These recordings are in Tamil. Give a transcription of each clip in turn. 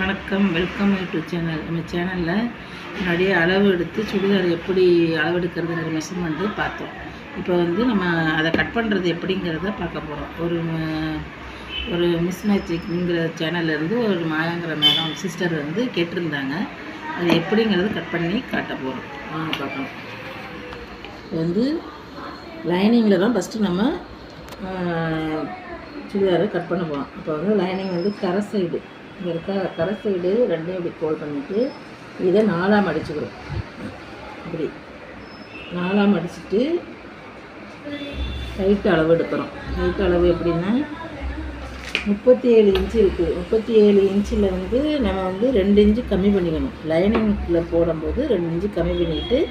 வணக்கம் வெல்கம் யூடியூப் சேனல் நம்ம சேனலில் முன்னாடியே அளவு எடுத்து சுடிதார் எப்படி அளவெடுக்கிறதுங்கிற மெஷர்மெண்ட்டு பார்த்தோம். இப்போ வந்து நம்ம அதை கட் பண்ணுறது எப்படிங்கிறத பார்க்க போகிறோம் ஒரு ஒரு மிஸ் மேஜிக்ங்கிற சேனல்லேருந்து ஒரு மாயாங்கிற மேடம் சிஸ்டர் வந்து கேட்டிருந்தாங்க. அது எப்படிங்கிறத கட் பண்ணி காட்ட போகிறோம் வாங்க பார்க்கலாம். இப்போ வந்து லைனிங்கில் தான் ஃபஸ்ட்டு நம்ம சுடிதாரை கட் பண்ண போகிறோம் இப்போ வந்து லைனிங் வந்து கரை சைடு இங்கே இருக்க கரை சைடு ரெண்டையும் இப்படி கோல் பண்ணிவிட்டு இதை நாலாக மடிச்சுக்கிறோம் இப்படி. நாலாக மடிச்சுட்டு ஹைட் அளவு எடுக்கிறோம். ஹைட் அளவு எப்படின்னா முப்பத்தி ஏழு இன்ச்சு இருக்குது முப்பத்தி ஏழு இன்ச்சில் வந்து நம்ம வந்து ரெண்டு இன்ச்சு கம்மி பண்ணிக்கணும். லைனிங்கில் போடும்போது ரெண்டு இன்ச்சு கம்மி பண்ணிக்கிட்டு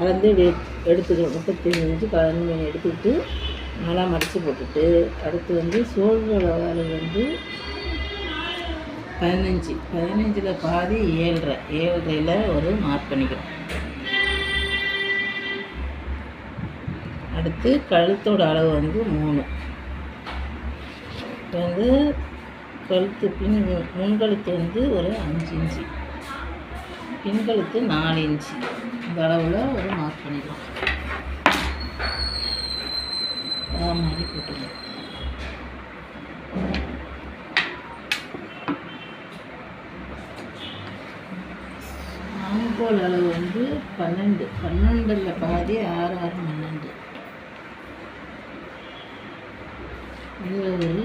அளந்து எடு- எடுத்துக்கணும். முப்பத்தேழு இன்ச்சு கம்மி பண்ணி எடுத்துக்கிட்டு நல்லா மடித்து போட்டுட்டு அடுத்து வந்து சோழ அளவு வந்து பதினஞ்சு. பதினஞ்சில் பாதி ஏழரை. ஏழரையில் ஒரு மார்க் பண்ணிக்கிறோம். அடுத்து கழுத்தோட அளவு வந்து மூணு. இப்போ வந்து கழுத்து பின் முன்கழுத்து வந்து ஒரு அஞ்சு இன்ச்சு. பின்கழுத்து நாலு இன்ச்சு. இந்த அளவில் ஒரு மார்க் பண்ணிக்கலாம் மாதிரி போட்டுக்கலாம் ஆண்கோல் அளவு வந்து பன்னெண்டு. பன்னெண்டில் பாதி ஆறு ஆறு பன்னெண்டு. இதில் ஒரு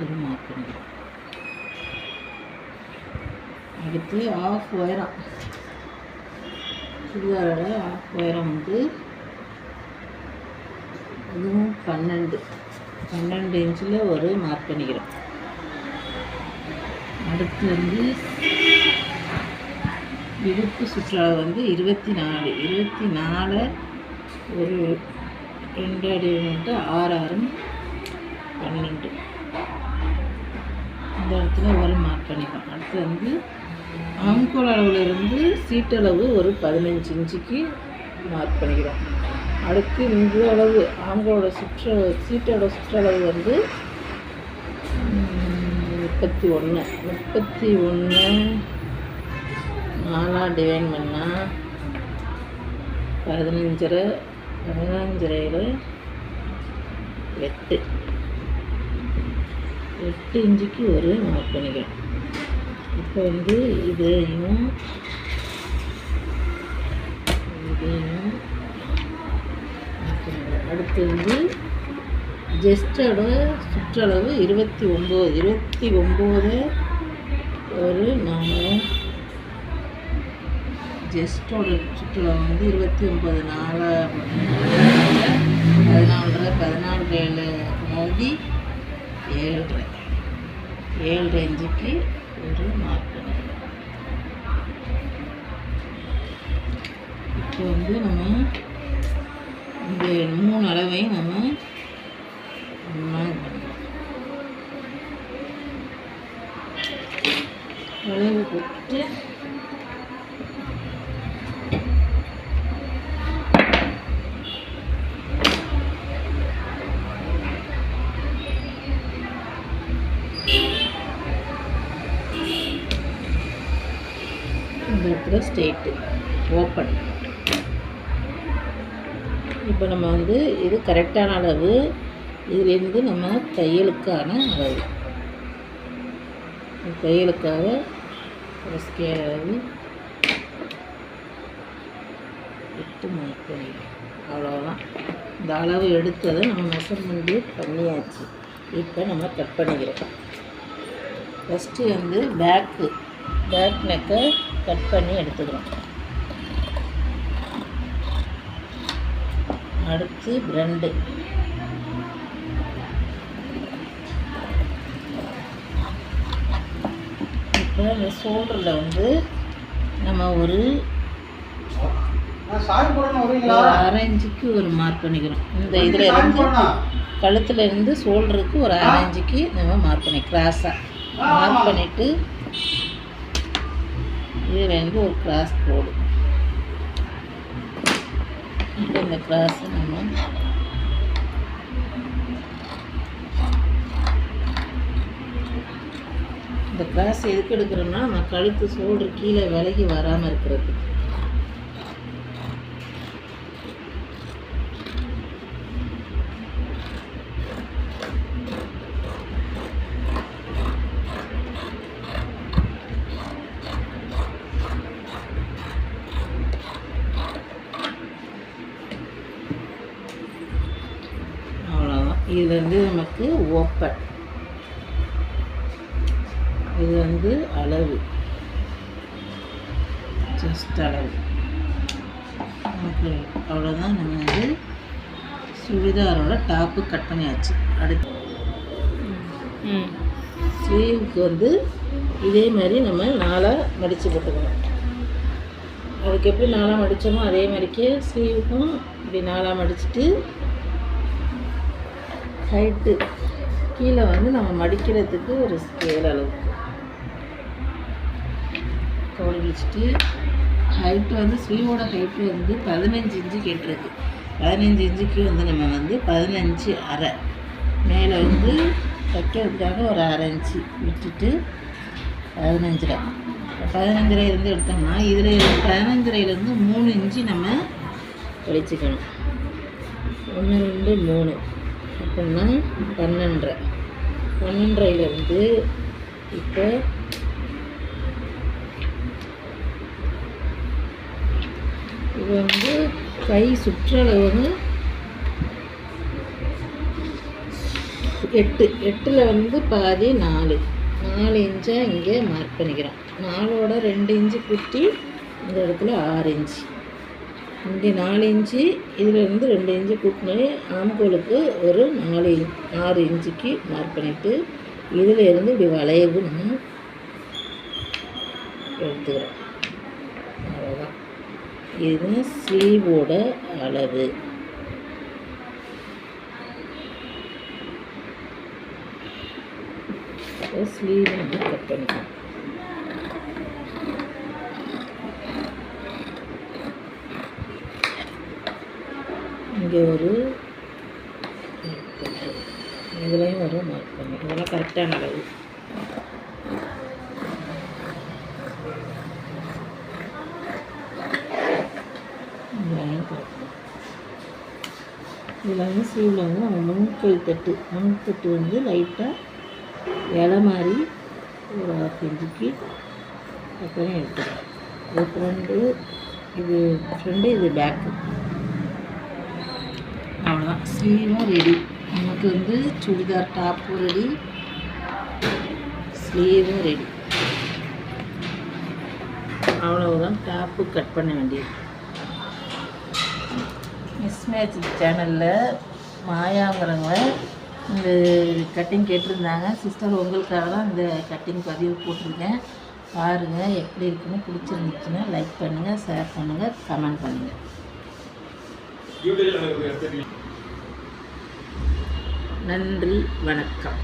ஒரு மார்க் அடுத்து ஆஃப் உயரம். சுடிதாரோட ஆஃப் உயரம் வந்து இதுவும் பன்னெண்டு. பன்னெண்டு இன்ச்சில் ஒரு மார்க் பண்ணிக்கிறோம். அடுத்து வந்து இடுப்பு சுற்றுலா வந்து இருபத்தி நாலு இருபத்தி நாலு ஒரு ரெண்டு அடி வந்துட்டு ஆறு ஆறும் பன்னெண்டு. இந்த இடத்துல ஒரு மார்க் பண்ணிக்கலாம் அடுத்து வந்து அங்கோல் அளவில் இருந்து சீட்டளவு ஒரு பதினஞ்சு இன்ச்சுக்கு மார்க் பண்ணிக்கிறோம். அடுத்து இந்த அளவு ஆம்கோலோட சுற்ற சீட்டோட சுற்றளவு வந்து முப்பத்தி ஒன்று முப்பத்தி ஒன்று நாலாக டிவைன் பண்ணால் பதினஞ்சரை பதினஞ்சரையில் எட்டு. எட்டு இன்ச்சுக்கு ஒரு மார்க் இப்போ வந்து இதையும் இதையும் அடுத்து வந்து ஜெஸ்டோட சுற்றளவு இருபத்தி ஒம்பது. இருபத்தி ஒம்பது ஒரு நாலு ஜெஸ்டோட சுற்றுலா வந்து இருபத்தி ஒம்பது நாளாக பதினாலரை பதினாலு ஏழு மோதி ஏழரை. ஏழு இன்ச்சுக்கு ஒரு மார்க் இப்போ வந்து நம்ம இந்த மூணு அளவையும் நம்ம ஒன்றா அளவு போட்டு இந்த இடத்துல ஓப்பன் இப்போ நம்ம வந்து இது கரெக்டான அளவு இதுலேருந்து நம்ம தையலுக்கான அளவு. தையலுக்காக ஒரு ஸ்கேல் அளவு எட்டு மார்க் அவ்வளோதான் இந்த அளவு எடுத்ததை நம்ம மெஷர்மெண்ட்டு பண்ணியாச்சு. இப்போ நம்ம கட் பண்ணிக்கிறோம். ஃபஸ்ட்டு வந்து பேக்கு பேக் நெக்கை கட் பண்ணி எடுத்துக்கிறோம். அடுத்து ரெண்டு இப்போ இந்த ஷோல்டரில் வந்து நம்ம ஒரு இன்ச்சுக்கு ஒரு மார்க் பண்ணிக்கிறோம். இந்த இதில் இருந்து கழுத்துல இருந்து ஷோல்டருக்கு ஒரு அரை இன்ச்சுக்கு நம்ம மார்க் பண்ணி கிராஸாக மார்க் பண்ணிவிட்டு இதில் வந்து ஒரு கிராஸ் போடும். இந்த கிராஸை நம்ம இந்த கிராஸ் எதுக்கு எடுக்கிறோம்னா நம்ம கழுத்து சோல்டர் கீழே விலகி வராமல் இருக்கிறதுக்கு அவ்வளோதான் இது வந்து நமக்கு ஓப்பன். இது வந்து அளவு. ஜஸ்ட் அளவு. நமக்கு அவ்வளோதான் நம்ம வந்து சுடிதாரோட டாப்பு கட் பண்ணியாச்சு. அடுத்து. ஸ்லீவுக்கு வந்து இதே மாதிரி நம்ம நாலாக மடித்து போட்டுக்கணும். அதுக்கு எப்படி நாலாக மடித்தோமோ அதே மாதிரிக்கே ஸ்லீவுக்கும் இப்படி நாலாக மடிச்சிட்டு ஹைட்டு கீழே வந்து நம்ம மடிக்கிறதுக்கு ஒரு ஸ்கேல் அளவுக்கு தோல் வச்சுட்டு ஹைட்டு வந்து ஸ்லீவோட ஹைட்டு வந்து பதினஞ்சு இன்ச்சு கேட்டிருக்கு. பதினஞ்சு இன்ச்சுக்கு வந்து நம்ம வந்து பதினஞ்சு அரை. மேலே வந்து தைக்கிறதுக்காக ஒரு அரை இன்ச்சு விட்டுட்டு பதினஞ்சரை பதினஞ்சரை இருந்து எடுத்தோம்னா இதில் பதினஞ்சரையிலேருந்து மூணு இன்ச்சு நம்ம ஒழிச்சிக்கணும். ஒன்று ரெண்டு மூணு. அப்படின்னா பன்னெண்டரை பன்னெண்டரைலேருந்து இப்போ இது வந்து கை சுற்றளவு வந்து எட்டு. எட்டில் வந்து பாதி நாலு. நாலு இன்ச்சாக இங்கே மார்க் பண்ணிக்கிறோம். நாலோட ரெண்டு இன்ச்சு குட்டி இந்த இடத்துல ஆறு இன்ச்சு. இங்கே நாலு இன்ச்சு இதுலேருந்து ரெண்டு இன்ச்சு கூட்டினு ஆம்கோலுக்கு ஒரு நாலு ஆறு இன்ச்சுக்கு மார்க் பண்ணிவிட்டு இதில் இருந்து இப்படி வளைவு நம்ம எடுத்துக்கிறோம். அவ்வளோதான் இது ஸ்லீவோட அளவு. ஸ்லீவ் வந்து கட் பண்ணிக்கலாம். இங்கே ஒரு இதுலேயும் ஒரு மார்க் பண்ணி. இதெல்லாம் கரெக்டான அளவு. இதில் வந்து சீவில் வந்து நம்ம முன்கை தட்டு. முன்தட்டு வந்து லைட்டாக இலை மாதிரி ஒரு ஆஃப் இன்ச்சுக்கு அப்புறம் எடுத்துக்கலாம். இது ஃப்ரண்ட்டு இது ஃப்ரண்ட்டு இது பேக்கு அவ்வளோதான் ஸ்லீவும் ரெடி நமக்கு வந்து சுடிதார் டாப்பும் ரெடி ஸ்லீவும் ரெடி அவ்வளவுதான் டாப்பு கட் பண்ண வேண்டியது. மிஸ் மேட்ச் சேனலில் மாயாங்கிறவங்க இந்த கட்டிங் கேட்டிருந்தாங்க. சிஸ்டர் உங்களுக்காக தான் இந்த கட்டிங் பதிவு போட்டிருக்கேன். பாருங்கள் எப்படி இருக்குன்னு பிடிச்சிருந்துச்சுன்னா லைக் பண்ணுங்கள் ஷேர் பண்ணுங்கள் கமெண்ட் பண்ணுங்கள் நன்றி வணக்கம்.